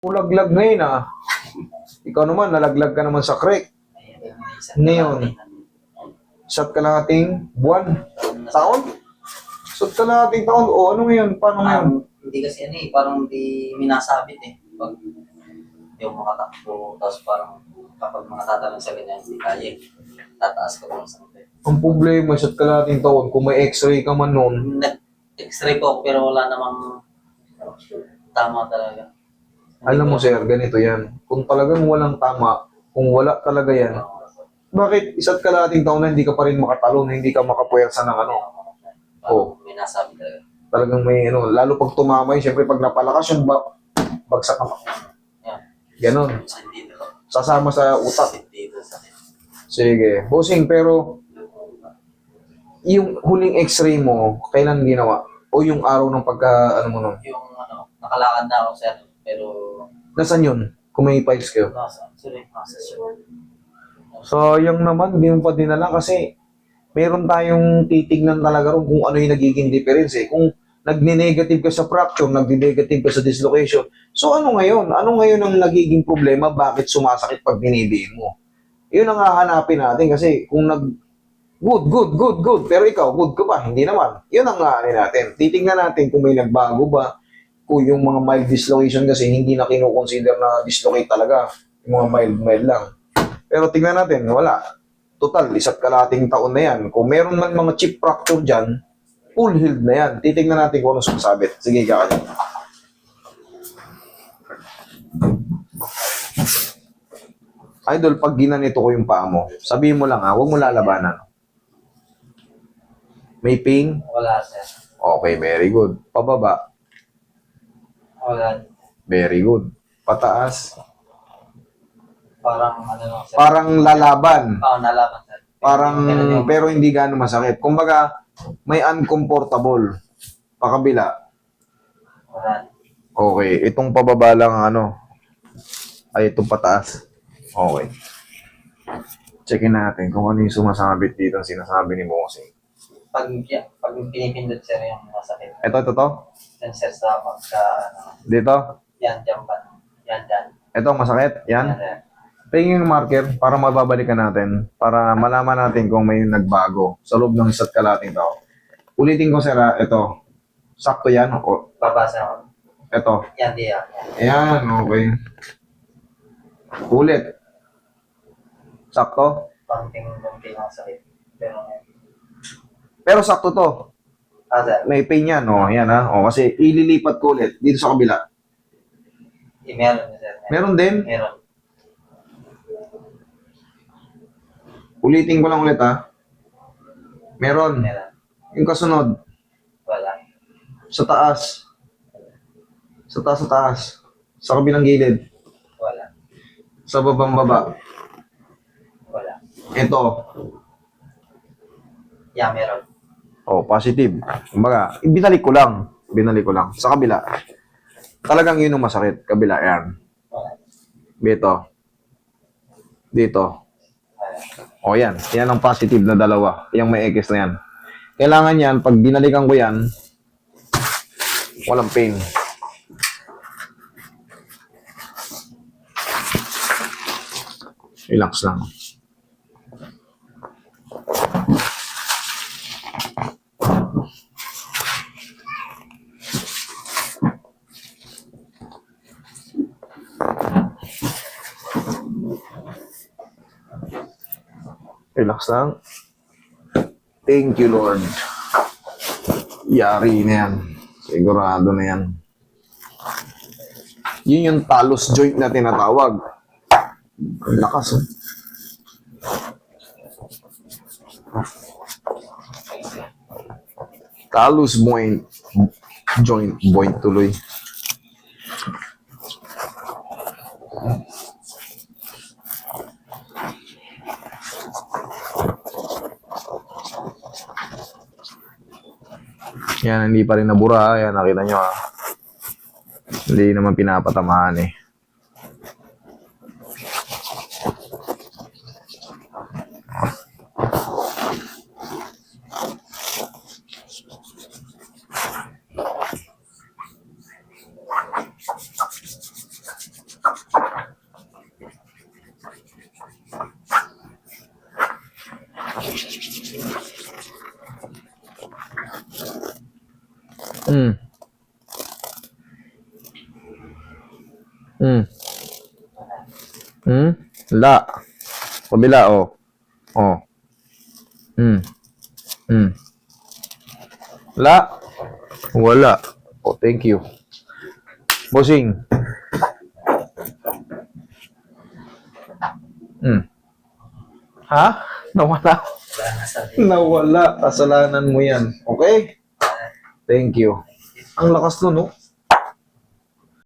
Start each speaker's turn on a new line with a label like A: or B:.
A: Ulaglag ngayon ah. Ikaw naman, nalaglag ka naman sa creek. Ngayon. Isa't kalahating buwan. Taon? Isa't kalahating taon. O ano ngayon? Paano ngayon?
B: Um, hindi kasi ano eh, parang hindi minasabit eh. Pag hindi ako makatakbo, tapos parang kapag makatatalon sa ganyan, hindi kaya eh. Tataas ko kung saan.
A: Ang problema, isa't kalahating taon, kung may x-ray ka man noon,
B: Nag-x-ray po ako pero wala namang tama talaga.
A: Alam mo sir, ganito yan. Kung talagang walang tama, kung wala talaga yan, bakit isa't kalahating taon na hindi ka pa rin makatalon, hindi ka makapuwersa ng ano?
B: Parang minasabi talaga.
A: Talagang may ano, lalo pag tumama yun, syempre pag napalakas yung ba, bagsak ka. Ganon. Sasama sa utak. Sige. Bossing, pero yung huling x-ray mo, kailan ginawa? O yung araw ng pagka, ano mo nun?
B: Yung ano, nakalakad na ako sir, pero
A: Nasaan yun? Kung may files kayo.
B: nasa, sorry, nasa siya.
A: Sayang naman, hindi mo pa dinala kasi meron tayong titignan talaga ron kung ano yung nagiging difference eh. Kung nagni-negative ka sa fracture, nagni-negative ka sa dislocation. So ano ngayon? Ano ngayon ang nagiging problema? Bakit sumasakit pag dinidiin mo? Yun ang hahanapin natin kasi kung nag good, good, good, good. Pero ikaw, good ka ba? Hindi naman. Yun ang hahanapin natin. Titignan natin kung may nagbago ba. Kung yung mga mild dislocation kasi hindi na kinukonsider na dislocate talaga. Yung mga mild, mild lang. Pero tingnan natin, wala. Total, isa't kalating taon na yan. Kung meron man mga chip fracture dyan, full healed na yan. Titingnan natin kung ano sumasabit. Sige, kakain. Idol, pag ginanito ko yung paa mo, sabihin mo lang ha, huwag mo lalabanan. May pain?
B: Wala sir.
A: Okay, very good. Pababa?
B: Wala.
A: Very good. Pataas?
B: Parang ano lang sir.
A: Parang lalaban.
B: Oo, nalaman sir.
A: Parang,
B: Pero
A: hindi gaano masakit. Kumbaga, may uncomfortable. Pakabila.
B: Wala.
A: Okay, itong pababa lang ang ano. Ay, itong pataas. Okay. Checkin natin kung ano yung sumasabit dito ang sinasabi ni Bossing.
B: Pag, pag pinipindot sir yung masakit.
A: Ito, ito, to.
B: Yan sir sa pagka, ano,
A: Dito.
B: yan, dyan pa. Yan, dyan.
A: Ito, masakit. Yan.
B: sir.
A: Tingin yung marker para mababalikan natin. Para malaman natin kung may nagbago sa loob ng isa't kalating tao. Ulitin ko, sir, ah, ito. Sakto yan. O,
B: Babasa ko.
A: ito.
B: Yan, di yan.
A: Ayan, okay. Ulit. Sakto.
B: Pangting-pangting ang sakit. Pero,
A: Pero sakto to.
B: Ah, sir,
A: May pain yan, oh. Yan, ha. O, kasi ililipat ko ulit dito sa kabila.
B: eh, meron sir.
A: Meron din.
B: Meron.
A: Ulitin ko lang ulit, ha. Meron.
B: Meron.
A: Yung kasunod,
B: Wala.
A: sa taas. Sa taas, sa taas. Sa kabilang gilid.
B: Wala.
A: Sa babang baba.
B: Wala.
A: Ito.
B: Yeah, meron.
A: Oh, positive. Kumbaga, binalik ko lang. Binalik ko lang. Sa kabila. Talagang yun ang masakit. Kabila, yan. Dito. Dito. O yan. Yan ang positive na dalawa. Yung may X na yan. Kailangan yan, pag binalikan ko yan, walang pain. Relax lang. Relax lang. Thank you, Lord. Yari na yan. Sigurado na yan. Yun yung talus joint na tinatawag. Ang lakas, oh. Talus joint. Joint. Joint tuloy. Yan, hindi pa rin nabura. Yan, nakita nyo ah. Hindi naman pinapatamaan eh. Mm. Mm. Mm. La. Kabila, oh. Oh. Mm. Mm. La. Wala. Oh, thank you. Bossing. Mm. Ha? Nawala. Nawala. Kasalanan mo yan. Okay? Thank you. Ang lakas nun, no?